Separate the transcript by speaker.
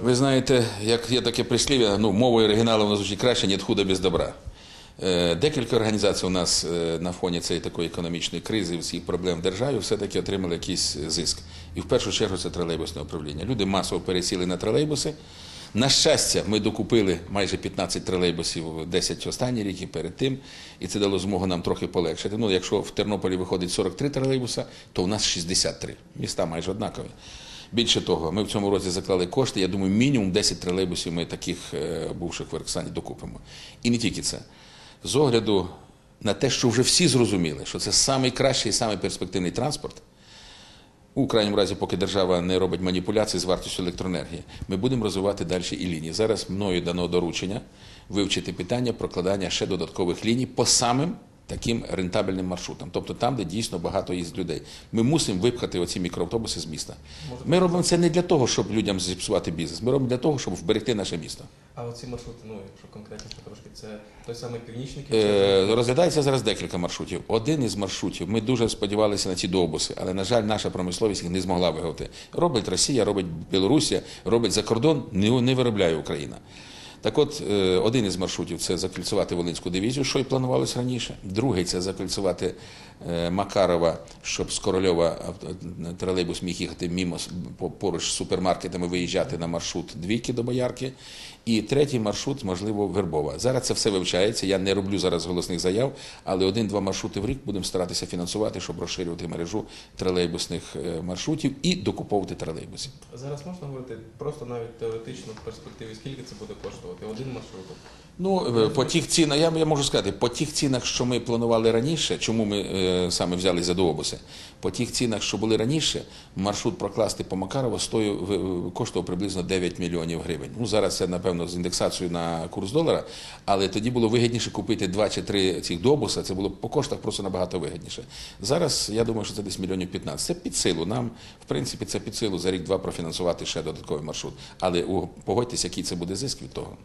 Speaker 1: Ви знаєте, як є таке прислів'я, ну, мовою оригіналу воно звучить краще, ні худа без добра. Е, Декілька організацій у нас е, на фоні цієї такої економічної кризи, всіх проблем в державі, все-таки отримали якийсь зиск. І в першу чергу це тролейбусне управління. Люди масово пересіли на тролейбуси. На щастя, ми докупили майже 15 тролейбусів 10 останній рік і перед тим, і це дало змогу нам трохи полегшити. Ну, якщо в Тернополі виходить 43 тролейбуса, то у нас 63. Міста майже однакові. Більше того, ми в цьому році заклали кошти. Я думаю, мінімум 10 тролейбусів ми таких е, бувших в Орксані докупимо. І не тільки це. З огляду на те, що вже всі зрозуміли, що це найкращий і самий перспективний транспорт. У крайньому разі, поки держава не робить маніпуляцій з вартістю електроенергії, ми будемо розвивати далі і лінії. Зараз мною дано доручення вивчити питання прокладання ще додаткових ліній по самим таким рентабельним маршрутам, тобто там, де дійсно багато їздить людей. Ми мусимо випхати оці мікроавтобуси з міста. Ми робимо це не для того, щоб людям зіпсувати бізнес. Ми робимо для того, щоб вберегти наше місто.
Speaker 2: А оці маршрути, ну якщо конкретніше трошки, це той самий північний
Speaker 1: Е, Розглядається зараз декілька маршрутів. Один із маршрутів, ми дуже сподівалися на ці довбуси, але, на жаль, наша промисловість їх не змогла виготовити. Робить Росія, робить Білорусія, робить за кордон, не, не виробляє Україна. Так от, е, один із маршрутів це закільцювати Волинську дивізію, що й планувалось раніше. Другий це закільцювати е, Макарова, щоб з Корольова тролейбус міг їхати мімо поруч з супермаркетами, виїжджати на маршрут двійки до Боярки. І третій маршрут, можливо, Вербова. Зараз це все вивчається. Я не роблю зараз голосних заяв, але один-два маршрути в рік будемо старатися фінансувати, щоб розширювати мережу тролейбусних е, маршрутів і докуповувати тролейбусів.
Speaker 2: Зараз можна говорити просто навіть теоретично в перспективі, скільки це буде коштувати один маршрут.
Speaker 1: Ну, е, по тих цінах, я, я можу сказати, по тих цінах, що ми планували раніше, чому ми е, саме взяли за дообуси, по тих цінах, що були раніше, маршрут прокласти по Макарова стоїв, в- в- коштував приблизно 9 мільйонів гривень. Ну, зараз це, напевно, з індексацією на курс долара, але тоді було вигідніше купити 2 чи три цих добуса. це було по коштах просто набагато вигідніше. Зараз, я думаю, що це десь мільйонів 15. Це під силу. Нам, в принципі, це під силу за рік-два профінансувати ще додатковий маршрут. Але погодьтесь, який це буде зиск від того.